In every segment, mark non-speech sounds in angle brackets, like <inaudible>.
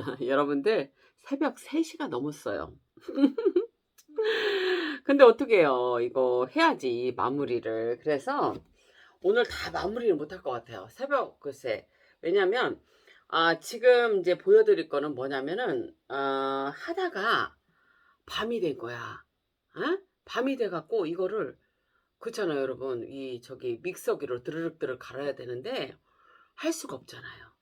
<laughs> 여러분들 새벽 3시가 넘었어요. <laughs> 근데 어떻게 해요? 이거 해야지 마무리를. 그래서 오늘 다 마무리를 못할 것 같아요. 새벽 글쎄. 왜냐면 아, 지금 이제 보여드릴 거는 뭐냐면은 아, 하다가 밤이 된 거야. 어? 밤이 돼갖고 이거를 그렇잖아요, 여러분. 이 저기 믹서기로 드르륵드르륵 갈아야 되는데 할 수가 없잖아요.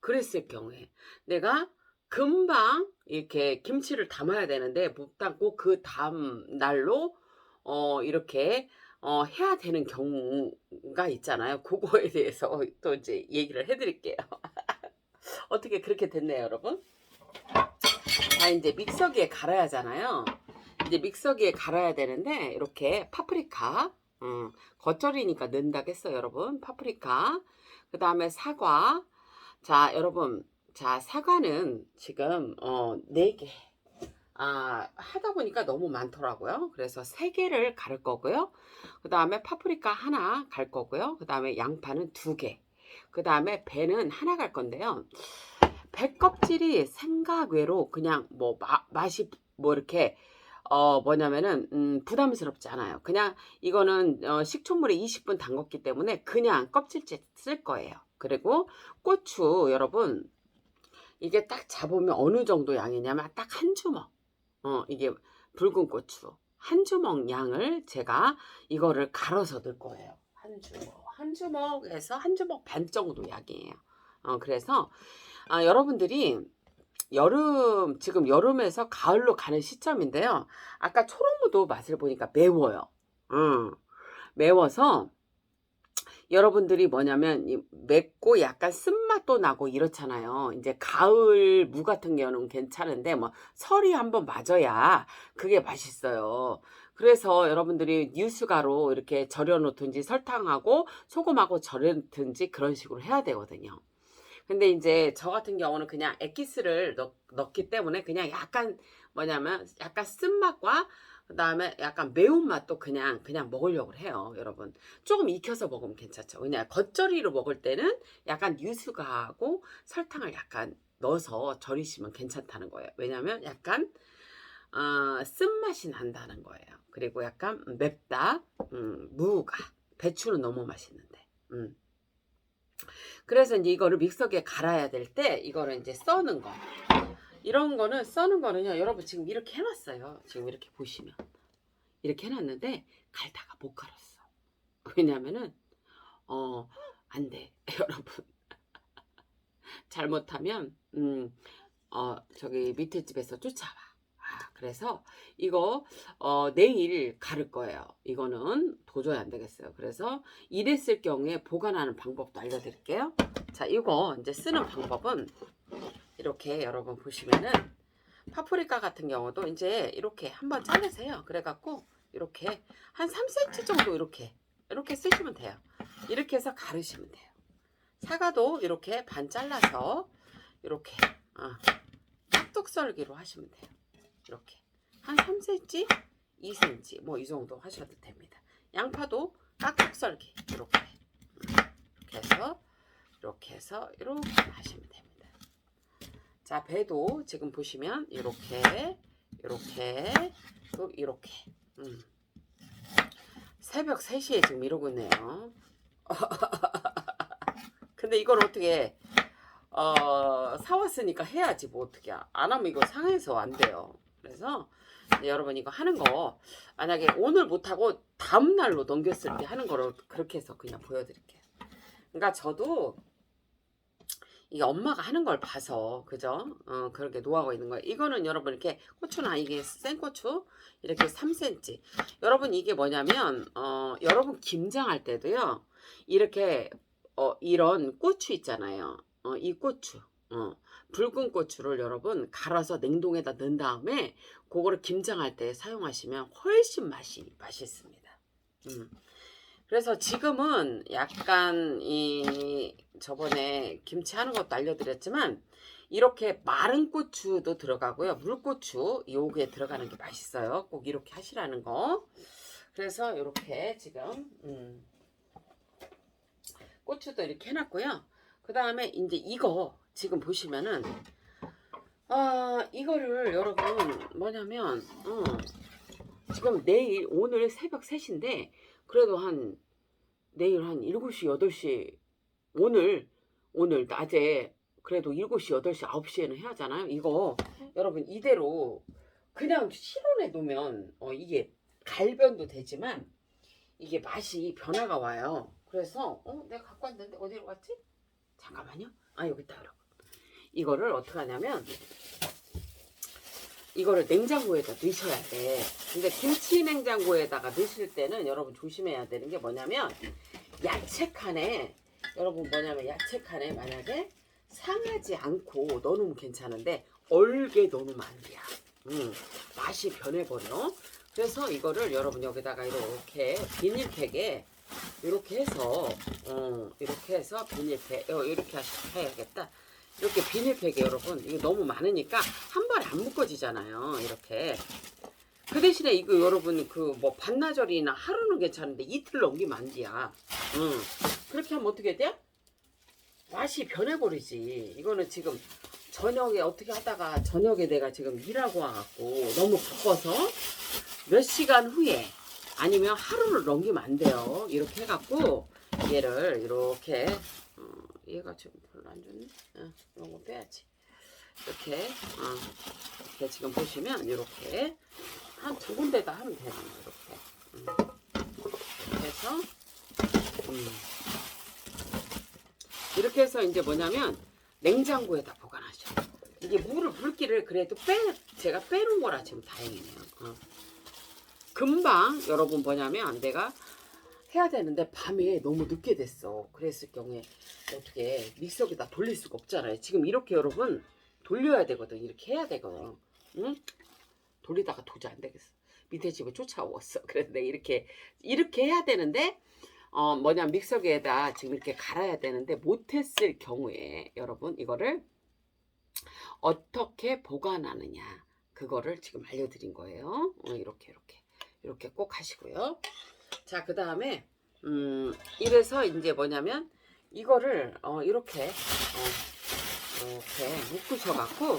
그랬을 경우에 내가 금방 이렇게 김치를 담아야 되는데 못 담고 그 다음 날로 어 이렇게 어 해야 되는 경우가 있잖아요. 그거에 대해서 <laughs> 또 이제 얘기를 해드릴게요. <laughs> 어떻게 그렇게 됐네요, 여러분? 자 이제 믹서기에 갈아야 하잖아요. 이제 믹서기에 갈아야 되는데 이렇게 파프리카, 음, 겉절이니까 넣는다겠어요, 여러분. 파프리카, 그 다음에 사과. 자, 여러분, 자 사과는 지금 어, 4개. 아, 하다 보니까 너무 많더라고요. 그래서 3개를 갈 거고요. 그 다음에 파프리카 하나 갈 거고요. 그 다음에 양파는 2개. 그 다음에 배는 하나 갈 건데요. 배 껍질이 생각 외로 그냥 뭐 마- 맛이 뭐 이렇게 어 뭐냐면은 음, 부담스럽지 않아요. 그냥 이거는 어, 식초물에 20분 담궜기 때문에 그냥 껍질째 쓸 거예요. 그리고 고추 여러분 이게 딱 잡으면 어느 정도 양이냐면 딱 한 주먹. 어 이게 붉은 고추 한 주먹 양을 제가 이거를 갈아서 넣을 거예요. 한 주먹 한 주먹에서 한 주먹 반 정도 양이에요. 어 그래서 아, 여러분들이 여름 지금 여름에서 가을로 가는 시점인데요. 아까 초록무도 맛을 보니까 매워요. 음, 매워서 여러분들이 뭐냐면 이 맵고 약간 쓴맛도 나고 이렇잖아요. 이제 가을 무 같은 경우는 괜찮은데 뭐 설이 한번 맞아야 그게 맛있어요. 그래서 여러분들이 뉴스가로 이렇게 절여 놓든지 설탕하고 소금하고 절여든지 그런 식으로 해야 되거든요. 근데 이제 저 같은 경우는 그냥 엑기스를 넣, 넣기 때문에 그냥 약간 뭐냐면 약간 쓴맛과 그 다음에 약간 매운맛도 그냥 그냥 먹으려고 해요, 여러분. 조금 익혀서 먹으면 괜찮죠. 왜냐 겉절이로 먹을 때는 약간 유수가하고 설탕을 약간 넣어서 절이시면 괜찮다는 거예요. 왜냐면 약간 어, 쓴맛이 난다는 거예요. 그리고 약간 맵다. 음, 무가 배추는 너무 맛있는데. 음. 그래서 이제 이거를 믹서기에 갈아야 될 때 이거를 이제 써는 거. 이런 거는 써는 거는요. 여러분 지금 이렇게 해놨어요. 지금 이렇게 보시면 이렇게 해놨는데 갈다가 못 갈았어. 왜냐면은 어 안 돼, <laughs> 여러분. 잘못하면 음 어 저기 밑에 집에서 쫓아와. 아, 그래서 이거 어, 내일 가를 거예요. 이거는 도저히 안 되겠어요. 그래서 이랬을 경우에 보관하는 방법도 알려드릴게요. 자, 이거 이제 쓰는 방법은 이렇게 여러분 보시면은 파프리카 같은 경우도 이제 이렇게 한번 자르세요. 그래갖고 이렇게 한 3cm 정도 이렇게 이렇게 쓰시면 돼요. 이렇게 해서 가르시면 돼요. 사과도 이렇게 반 잘라서 이렇게 아, 깍둑 썰기로 하시면 돼요. 이렇게 한 3cm, 2cm 뭐 이 정도 하셔도 됩니다. 양파도 깍둑 썰기 이렇게 이렇게 해서 이렇게 해서 이렇게 하시면 됩니다. 자 배도 지금 보시면 이렇게 이렇게 또 이렇게 음. 새벽 3시에 지금 이러고 있네요. <laughs> 근데 이걸 어떻게 어, 사왔으니까 해야지 뭐 어떻게 안 하면 이거 상해서 안 돼요. 그래서 여러분 이거 하는 거 만약에 오늘 못하고 다음 날로 넘겼을 때 하는 거를 그렇게 해서 그냥 보여드릴게요. 그러니까 저도 이게 엄마가 하는 걸 봐서 그죠? 어, 그렇게 노하고 있는 거예요. 이거는 여러분 이렇게 고추나 이게 생고추 이렇게 3cm. 여러분 이게 뭐냐면 어, 여러분 김장할 때도요. 이렇게 어, 이런 고추 있잖아요. 어, 이 고추. 어, 붉은 고추를 여러분 갈아서 냉동에다 넣은 다음에 그거를 김장할 때 사용하시면 훨씬 맛이 맛있습니다. 음. 그래서 지금은 약간 이 저번에 김치 하는 것도 알려드렸지만 이렇게 마른 고추도 들어가고요. 물고추 요게 들어가는 게 맛있어요. 꼭 이렇게 하시라는 거. 그래서 이렇게 지금 음, 고추도 이렇게 해놨고요. 그 다음에 이제 이거 지금 보시면은 아 이거를 여러분 뭐냐면 어, 지금 내일 오늘 새벽 3시인데 그래도 한 내일 한 7시 8시 오늘 오늘 낮에 그래도 7시 8시 9시에는 해야 하잖아요 이거. 여러분 이대로 그냥 실온에 놓으면 어, 이게 갈변도 되지만 이게 맛이 변화가 와요. 그래서 어 내가 갖고 왔는데 어디로 갔지? 잠깐만요. 아 여기 있다 여러분. 이거를 어떻게 하냐면 이거를 냉장고에다 넣으셔야 돼. 근데 김치 냉장고에다가 넣으실 때는 여러분 조심해야 되는 게 뭐냐면 야채 칸에 여러분 뭐냐면 야채 칸에 만약에 상하지 않고 넣어놓으면 괜찮은데 얼게 넣어놓으면 안 돼요. 음, 맛이 변해버려. 그래서 이거를 여러분 여기다가 이렇게 비닐팩에 이렇게 해서 어, 이렇게 해서 비닐팩 어, 이렇게 해야겠다. 이렇게 비닐팩에 여러분 이거 너무 많으니까 한 번에 안 묶어지잖아요 이렇게 그 대신에 이거 여러분 그 뭐 반나절이나 하루는 괜찮은데 이틀 넘기면 안 돼야 응. 그렇게 하면 어떻게 돼? 맛이 변해버리지 이거는 지금 저녁에 어떻게 하다가 저녁에 내가 지금 일하고 와갖고 너무 바빠서 몇 시간 후에 아니면 하루를 넘기면 안 돼요 이렇게 해갖고 얘를 이렇게 어, 얘가 지금 별로 안 좋네. 어, 이런 거 빼야지. 이렇게, 어, 이렇게 지금 보시면 이렇게 한 두 군데다 하면 되는. 음. 이렇게 해서 음. 이렇게 해서 이제 뭐냐면 냉장고에다 보관하셔. 이게 물을 물기를 그래도 빼 제가 빼놓은 거라 지금 다행이네요. 어. 금방 여러분 뭐냐면 내가 해야 되는데 밤에 너무 늦게 됐어. 그랬을 경우에 어떻게 믹서기다 돌릴 수가 없잖아요. 지금 이렇게 여러분 돌려야 되거든. 이렇게 해야 되거든. 응? 돌리다가 도저히 안 되겠어. 밑에 집에 쫓아왔어. 그래서 내가 이렇게 이렇게 해야 되는데 어 뭐냐 믹서기에다 지금 이렇게 갈아야 되는데 못했을 경우에 여러분 이거를 어떻게 보관하느냐 그거를 지금 알려드린 거예요. 어, 이렇게 이렇게 이렇게 꼭 하시고요. 자, 그 다음에, 음, 이래서 이제 뭐냐면, 이거를, 어, 이렇게, 어, 이렇게 묶으셔갖고,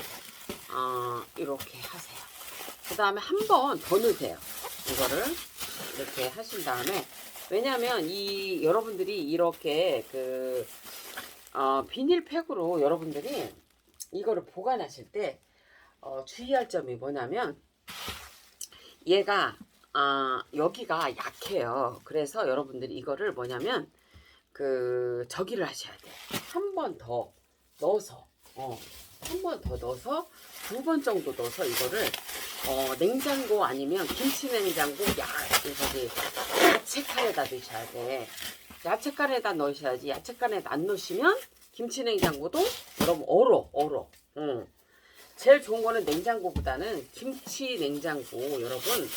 어, 이렇게 하세요. 그 다음에 한 번 더 넣으세요. 이거를 이렇게 하신 다음에, 왜냐면 이, 여러분들이 이렇게 그, 어, 비닐팩으로 여러분들이 이거를 보관하실 때, 어, 주의할 점이 뭐냐면, 얘가 아, 여기가 약해요. 그래서 여러분들이 이거를 뭐냐면 그 저기를 하셔야 돼. 한번 더 넣어서 어, 한 번 더 넣어서 두 번 정도 넣어서 이거를 어, 냉장고 아니면 김치 냉장고 야, 저기 야채 칸에다 넣으셔야 돼. 야채 칸에다 넣으셔야지. 야채 칸에다 안 넣으시면 김치 냉장고도 여러분 얼어, 얼어. 응. 제일 좋은 거는 냉장고보다는 김치 냉장고 여러분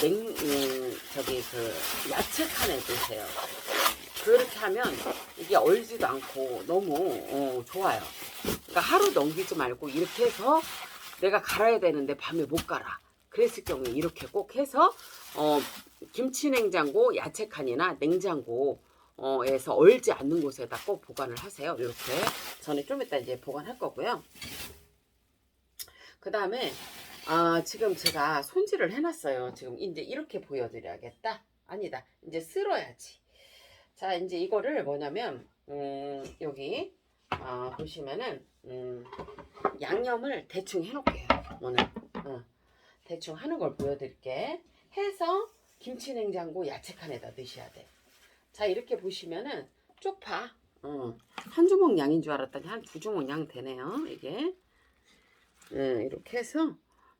냉 음, 저기 그 야채 칸에 두세요. 그렇게 하면 이게 얼지도 않고 너무 어, 좋아요. 그러니까 하루 넘기지 말고 이렇게 해서 내가 갈아야 되는데 밤에 못 갈아. 그랬을 경우에 이렇게 꼭 해서 어, 김치 냉장고 야채 칸이나 냉장고 어에서 얼지 않는 곳에다 꼭 보관을 하세요. 이렇게 저는 좀 이따 이제 보관할 거고요. 그 다음에 아 지금 제가 손질을 해놨어요. 지금 이제 이렇게 보여드려야겠다. 아니다. 이제 쓸어야지. 자 이제 이거를 뭐냐면 음, 여기 아, 보시면은 음, 양념을 대충 해놓을게요. 오늘 어, 대충 하는 걸 보여드릴게. 해서 김치 냉장고 야채 칸에다 넣으셔야 돼. 자 이렇게 보시면은 쪽파 어, 한 주먹 양인 줄 알았더니 한 두 주먹 양 되네요. 이게 네, 이렇게 해서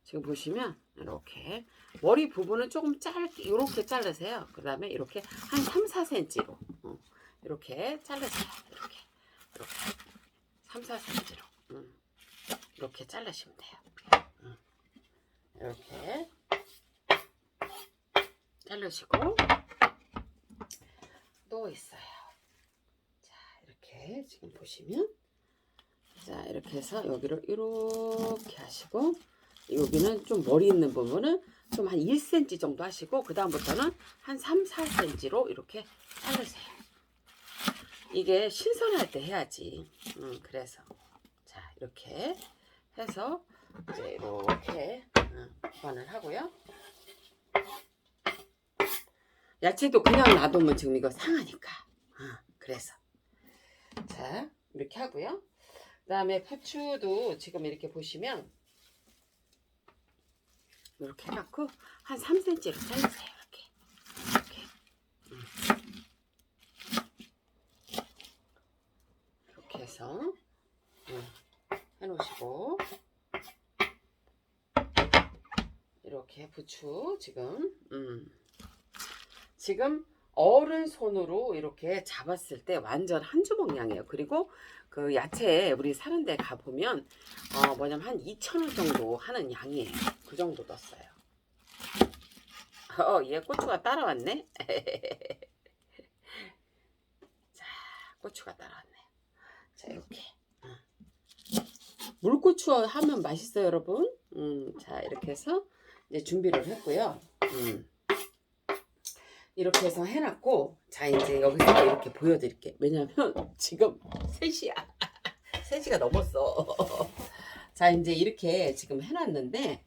지금 보시면 이렇게 머리 부분은 조금 짧게 이렇게 자르세요. 그 다음에 이렇게 한 3, 4cm로 어, 이렇게 자르세요. 이렇게 이렇게 3, 4cm로 음, 이렇게 자르시면 돼요. 음, 이렇게 자르시고 또 있어요. 자 이렇게 지금 보시면 자 이렇게 해서 여기를 이렇게 하시고 여기는 좀 머리 있는 부분은 좀 한 1cm 정도 하시고 그 다음부터는 한 3, 4cm로 이렇게 자르세요. 이게 신선할 때 해야지. 음, 그래서 자 이렇게 해서 이제 이렇게 어, 보관을 하고요. 야채도 그냥 놔두면 지금 이거 상하니까. 어, 그래서 자 이렇게 하고요. 그 다음에 부추도 지금 이렇게 보시면 이렇게 해갖고 한 3cm로 잘라주세요. 이렇게 이렇게 음. 이렇게 해서 음, 해놓으시고 이렇게 부추 지금 음. 지금 어른 손으로 이렇게 잡았을 때 완전 한 주먹 양이에요. 그리고 그 야채 우리 사는 데 가보면 어 뭐냐면 한 2,000원 정도 하는 양이에요. 그 정도 넣었어요. 어, 얘 고추가 따라왔네. <laughs> 자, 고추가 따라왔네. 자, 이렇게. 어. 물고추 하면 맛있어요, 여러분. 음, 자, 이렇게 해서 이제 준비를 했고요. 음. 이렇게 해서 해놨고, 자, 이제 여기서 이렇게 보여드릴게요. 왜냐면 <laughs> 지금 3시야. 3시가 <laughs> 넘었어. 자, 이제 이렇게 지금 해놨는데,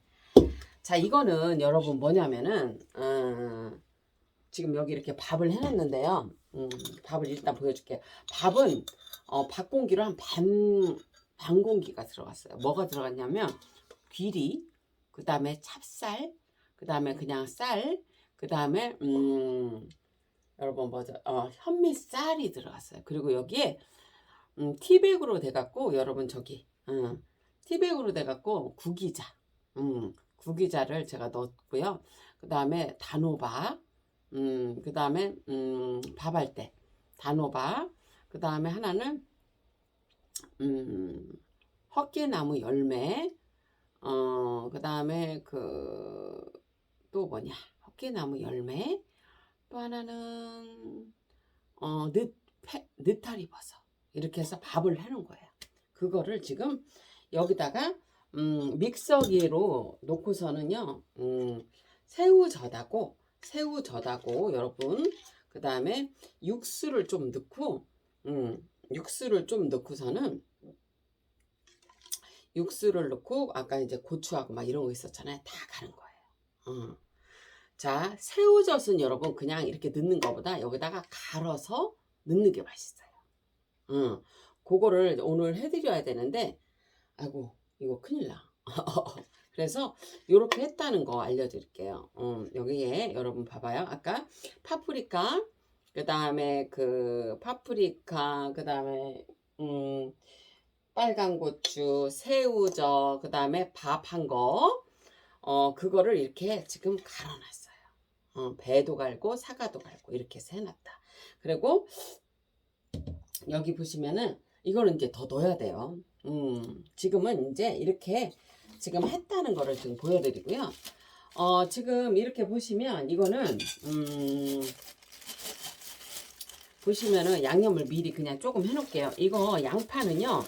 자, 이거는 여러분 뭐냐면은, 어, 지금 여기 이렇게 밥을 해놨는데요. 음, 밥을 일단 보여줄게요. 밥은, 어, 밥 공기로 한 반, 반 공기가 들어갔어요. 뭐가 들어갔냐면, 귀리, 그 다음에 찹쌀, 그 다음에 그냥 쌀, 그 다음에, 음, 여러분 뭐죠? 어, 현미쌀이 들어갔어요. 그리고 여기에, 음, 티백으로 돼갖고, 여러분 저기, 음, 티백으로 돼갖고, 구기자, 음, 구기자를 제가 넣었고요. 그 다음에 단호박, 음, 그 다음에 음, 밥할 때 단호박, 그 다음에 하나는 음, 헛개나무 열매, 어, 그 다음에 그 또 뭐냐 헛개나무 열매, 또 하나는 어, 늦, 패, 느타리 버섯 이렇게 해서 밥을 해놓은 거예요. 그거를 지금 여기다가 음, 믹서기로 놓고서는요, 음, 새우젓하고, 새우젓하고, 여러분, 그 다음에 육수를 좀 넣고, 음, 육수를 좀 넣고서는, 육수를 넣고, 아까 이제 고추하고 막 이런 거 있었잖아요. 다 가는 거예요. 어. 자, 새우젓은 여러분 그냥 이렇게 넣는 것보다 여기다가 갈아서 넣는 게 맛있어요. 어. 그거를 오늘 해드려야 되는데, 아이고, 이거 큰일 나. <laughs> 그래서 이렇게 했다는 거 알려드릴게요. 음, 여기에 여러분 봐봐요. 아까 파프리카, 그 다음에 그 파프리카, 그 다음에 음, 빨간 고추, 새우젓, 그 다음에 밥 한 거, 어 그거를 이렇게 지금 갈아놨어요. 어, 배도 갈고 사과도 갈고 이렇게 해놨다. 그리고 여기 보시면은 이거는 이제 더 넣어야 돼요. 음, 지금은 이제 이렇게 지금 했다는 거를 지금 보여드리고요. 어, 지금 이렇게 보시면 이거는, 음, 보시면은 양념을 미리 그냥 조금 해놓을게요. 이거 양파는요,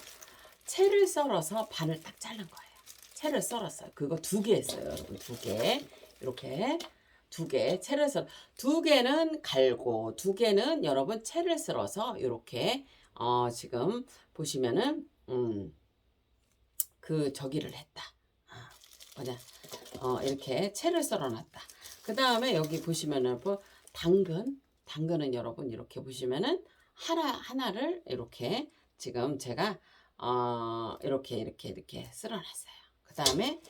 채를 썰어서 반을 딱 자른 거예요. 채를 썰었어요. 그거 두 개 했어요, 여러분. 두 개. 이렇게 두 개. 채를 썰, 두 개는 갈고, 두 개는 여러분 채를 썰어서 이렇게, 어, 지금 보시면은, 음, 그 저기를 했다. 아, 뭐냐, 어, 이렇게 채를 썰어놨다. 그 다음에 여기 보시면은 뭐 당근, 당근은 여러분 이렇게 보시면은 하나 하나를 이렇게 지금 제가 어, 이렇게 이렇게 이렇게 쓸어놨어요. 그 다음에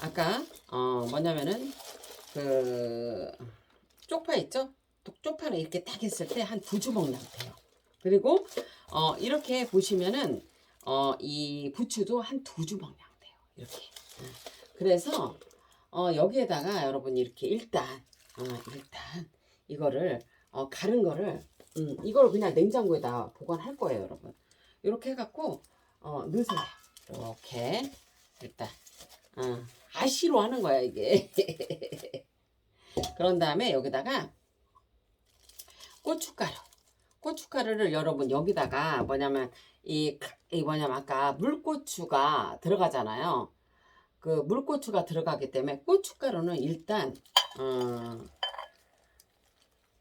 아까 어, 뭐냐면은 그 쪽파 있죠? 쪽파를 이렇게 딱 했을 때 한 두 주먹 남대요. 그리고 어, 이렇게 보시면은 어, 이 부추도 한 두 주먹 양돼요. 이렇게. 어, 그래서 어, 여기에다가 여러분 이렇게 일단 어, 일단 이거를 어, 가른 거를 음, 이걸 그냥 냉장고에다 보관할 거예요, 여러분. 이렇게 해갖고 어, 넣으세요. 이렇게 일단 어, 아시로 하는 거야 이게. <laughs> 그런 다음에 여기다가 고춧가루. 고춧가루를 여러분 여기다가 뭐냐면 이, 이 뭐냐면 아까 물고추가 들어가잖아요. 그 물고추가 들어가기 때문에 고춧가루는 일단 어,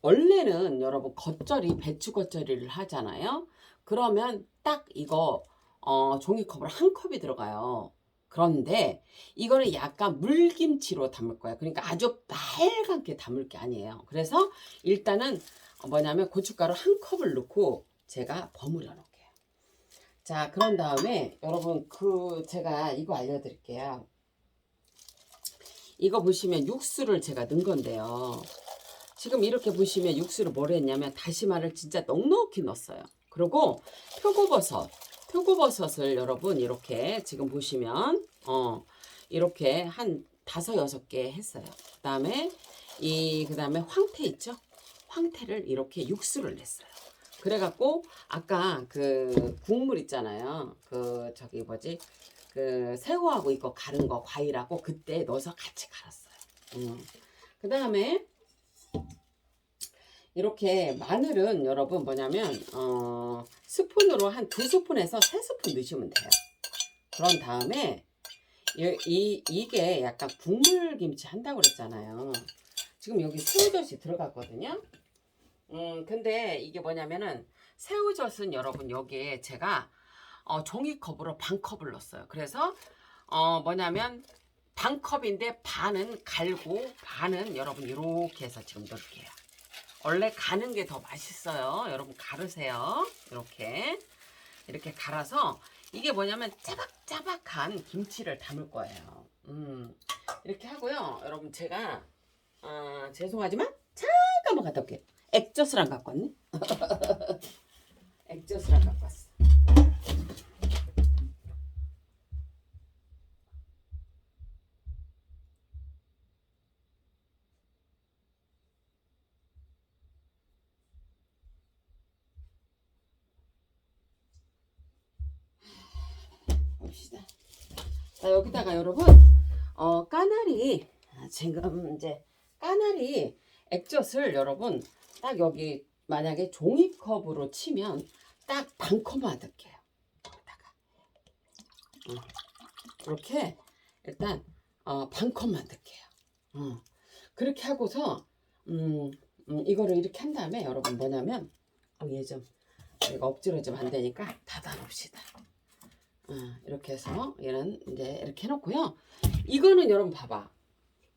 원래는 여러분 겉절이 배추 겉절이를 하잖아요. 그러면 딱 이거 어, 종이컵으로 한 컵이 들어가요. 그런데 이거는 약간 물김치로 담을 거예요. 그러니까 아주 빨갛게 담을 게 아니에요. 그래서 일단은 뭐냐면 고춧가루 한 컵을 넣고 제가 버무려 놓을게요. 자, 그런 다음에 여러분 그 제가 이거 알려드릴게요. 이거 보시면 육수를 제가 넣은 건데요. 지금 이렇게 보시면 육수를 뭘 했냐면 다시마를 진짜 넉넉히 넣었어요. 그리고 표고버섯, 표고버섯을 여러분 이렇게 지금 보시면 어 이렇게 한 다섯 여섯 개 했어요. 그다음에 이 그다음에 황태 있죠? 황태를 이렇게 육수를 냈어요. 그래갖고 아까 그 국물 있잖아요. 그 저기 뭐지? 그 새우하고 이거 갈은 거 과일하고 그때 넣어서 같이 갈았어요. 음. 그 다음에 이렇게 마늘은 여러분 뭐냐면 어, 스푼으로 한 두 스푼에서 세 스푼 넣으시면 돼요. 그런 다음에 이, 이 이게 약간 국물 김치 한다고 그랬잖아요. 지금 여기 새우젓이 들어갔거든요. 음 근데 이게 뭐냐면은 새우젓은 여러분 여기에 제가 어, 종이컵으로 반 컵을 넣었어요. 그래서 어 뭐냐면 반 컵인데 반은 갈고 반은 여러분 이렇게 해서 지금 넣을게요. 원래 가는 게 더 맛있어요. 여러분 가르세요. 이렇게 이렇게 갈아서 이게 뭐냐면 짜박짜박한 김치를 담을 거예요. 음 이렇게 하고요. 여러분 제가 아 죄송하지만 잠깐만 갔다 올게요. 액젓을 안 갖고 왔네. <laughs> 액젓을 안 갖고 왔어. 봅시다. 자, 여기다가 여러분, 어, 까나리, 아, 지금 이제 까나리 액젓을 여러분, 딱 여기 만약에 종이컵으로 치면 딱 반 컵만 넣을게요. 여기다가. 어, 이렇게 일단 어, 반 컵만 넣을게요. 어, 그렇게 하고서, 음, 음, 이거를 이렇게 한 다음에 여러분 뭐냐면, 어, 얘 좀, 이거 엎질러지면 안 되니까 닫아 놓읍시다. 어, 이렇게 해서 얘는 이제 이렇게 해놓고요. 이거는 여러분 봐봐.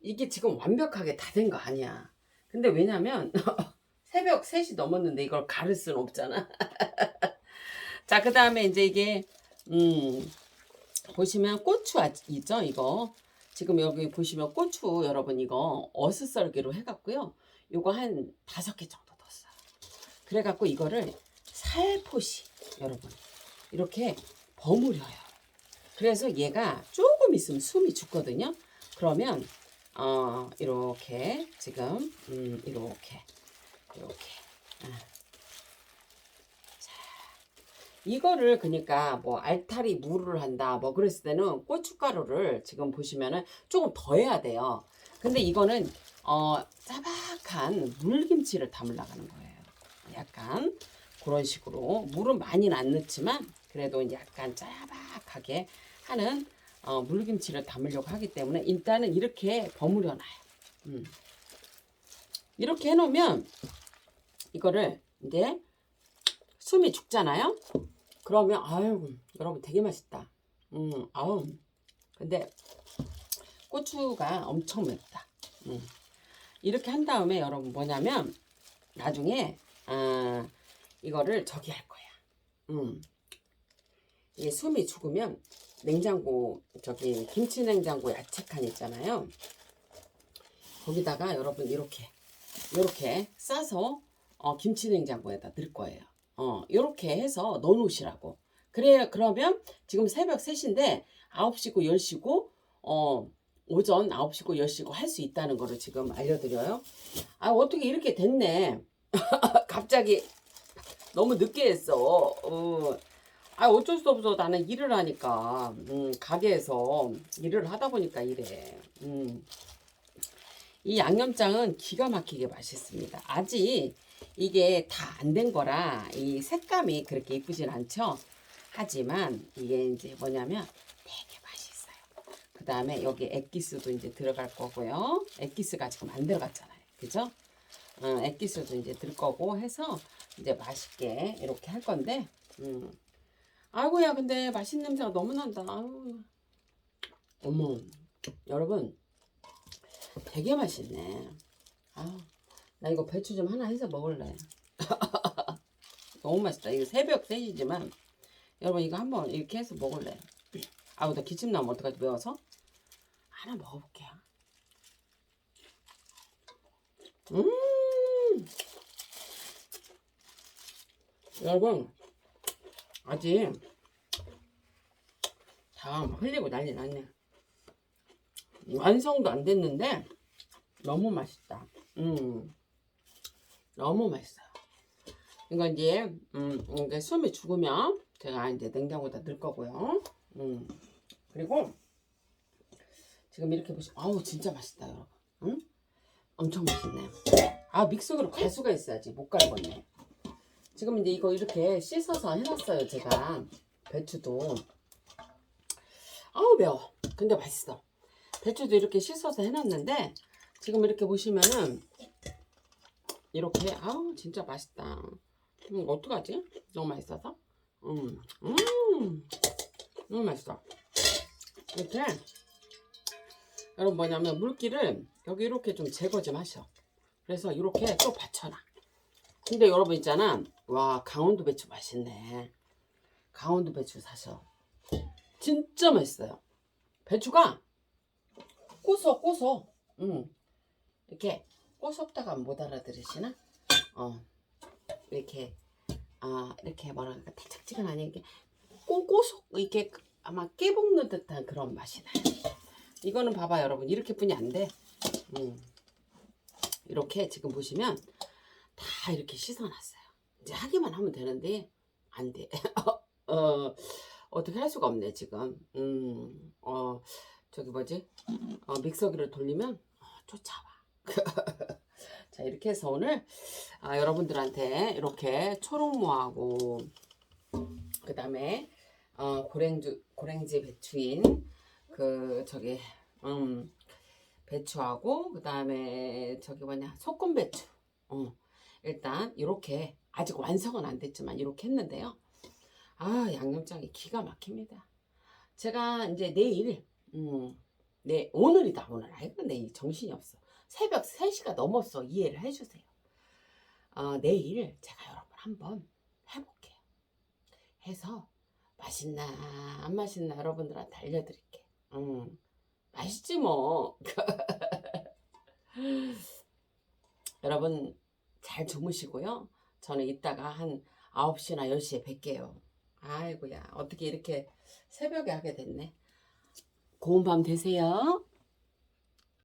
이게 지금 완벽하게 다 된 거 아니야. 근데 왜냐면 <laughs> 새벽 3시 넘었는데 이걸 가를 수는 없잖아. <laughs> 자, 그 다음에 이제 이게 음 보시면 고추 아- 있죠? 이거 지금 여기 보시면 고추 여러분 이거 어슷썰기로 해갖고요. 요거 한 다섯 개 정도 넣었어요. 그래갖고 이거를 살포시 여러분 이렇게 버무려요. 그래서 얘가 조금 있으면 숨이 죽거든요. 그러면 어 이렇게 지금 음 이렇게 이렇게 아. 자 이거를 그러니까 뭐 알타리 물을 한다 뭐 그랬을 때는 고춧가루를 지금 보시면은 조금 더 해야 돼요. 근데 이거는 어 짜박한 물김치를 담으려고 하는 거예요. 약간 그런 식으로 물은 많이는 안 넣지만 그래도 약간 짜박하게 하는 어, 물김치를 담으려고 하기 때문에 일단은 이렇게 버무려 놔요. 음. 이렇게 해놓으면 이거를 이제 숨이 죽잖아요. 그러면 아유 여러분 되게 맛있다. 음, 아우 근데 고추가 엄청 맵다. 음. 이렇게 한 다음에 여러분 뭐냐면 나중에 아, 이거를 저기 할 거야. 음. 이게 숨이 죽으면 냉장고 저기 김치 냉장고 야채칸 있잖아요. 거기다가 여러분 이렇게 이렇게 싸서 어, 김치 냉장고에다 넣을 거예요. 어 이렇게 해서 넣어 놓으시라고. 그래 그러면 지금 새벽 3시인데 9시고 10시고 어 오전 9시고 10시고 할 수 있다는 거를 지금 알려드려요. 아 어떻게 이렇게 됐네. <laughs> 갑자기 너무 늦게 했어. 어. 아 어쩔 수 없어 나는 일을 하니까 음, 가게에서 일을 하다 보니까 이래 음. 이 양념장은 기가 막히게 맛있습니다 아직 이게 다 안 된 거라 이 색감이 그렇게 이쁘진 않죠? 하지만 이게 이제 뭐냐면 되게 맛있어요. 그 다음에 여기 액기스도 이제 들어갈 거고요. 액기스가 지금 안 들어갔잖아요. 그죠? 어, 액기스도 이제 들 거고 해서 이제 맛있게 이렇게 할 건데 음. 아이고야 근데 맛있는 냄새가 너무 난다. 어머, 여러분, 되게 맛있네. 아, 나 이거 배추 좀 하나 해서 먹을래. <laughs> 너무 맛있다. 이거 새벽 3시지만, 여러분, 이거 한번 이렇게 해서 먹을래. 아우, 나 기침 나면 어떡하지, 매워서? 하나 먹어볼게요. 음! 여러분, 아직 다 흘리고 난리 났네. 완성도 안 됐는데 너무 맛있다. 음, 너무 맛있어요. 이거 이제 음, 이게 숨이 죽으면 제가 이제 냉장고에다 넣을 거고요. 음, 그리고 지금 이렇게 보시, 아우 진짜 맛있다 여러분. 응? 엄청 맛있네. 아 믹서기로 갈 수가 있어야지 못 갈겠네. 지금 이제 이거 이렇게 씻어서 해놨어요 제가 배추도. 아우 매워. 근데 맛있어. 배추도 이렇게 씻어서 해놨는데 지금 이렇게 보시면은 이렇게 아우 진짜 맛있다. 음, 어떡하지? 너무 맛있어서. 음, 음, 너무 맛있어. 이렇게 여러분 뭐냐면 물기를 여기 이렇게 좀 제거 좀 하셔. 그래서 이렇게 또 받쳐놔. 근데 여러분 있잖아. 와 강원도 배추 맛있네. 강원도 배추 사셔. 진짜 맛있어요. 배추가 꼬서 꼬서. 음. 이렇게 꼬섭다가 못 알아들으시나? 어. 이렇게 아 이렇게 뭐라 그럴까 달짝지근하니 이게 꼬꼬속 이게 아마 깨볶는 듯한 그런 맛이 나요. 이거는 봐봐 여러분 이렇게 뿐이 안 돼. 음. 이렇게 지금 보시면 다 이렇게 씻어놨어요. 이제 하기만 하면 되는데 안 돼. <laughs> 어, 어떻게 할 수가 없네 지금. 음, 어 저기 뭐지? 어, 믹서기를 돌리면 어, 쫓아와. <laughs> 자 이렇게 해서 오늘 아, 여러분들한테 이렇게 초록무하고 그 다음에 어, 고랭주 고랭지 배추인 그 저기 음 배추하고 그 다음에 저기 뭐냐 소금 배추. 어 일단 이렇게 아직 완성은 안 됐지만 이렇게 했는데요. 아 양념장이 기가 막힙니다. 제가 이제 내일 음, 네 오늘이다 오늘. 아이고 내일 정신이 없어 새벽 3시가 넘었어. 이해를 해주세요. 어, 내일 제가 여러분 한번 해볼게요. 해서 맛있나 안 맛있나 여러분들한테 알려드릴게 음, 맛있지 뭐. <laughs> 여러분 잘 주무시고요. 저는 이따가 한 9시나 10시에 뵐게요. 아이고야 어떻게 이렇게 새벽에 하게 됐네. 고운 밤 되세요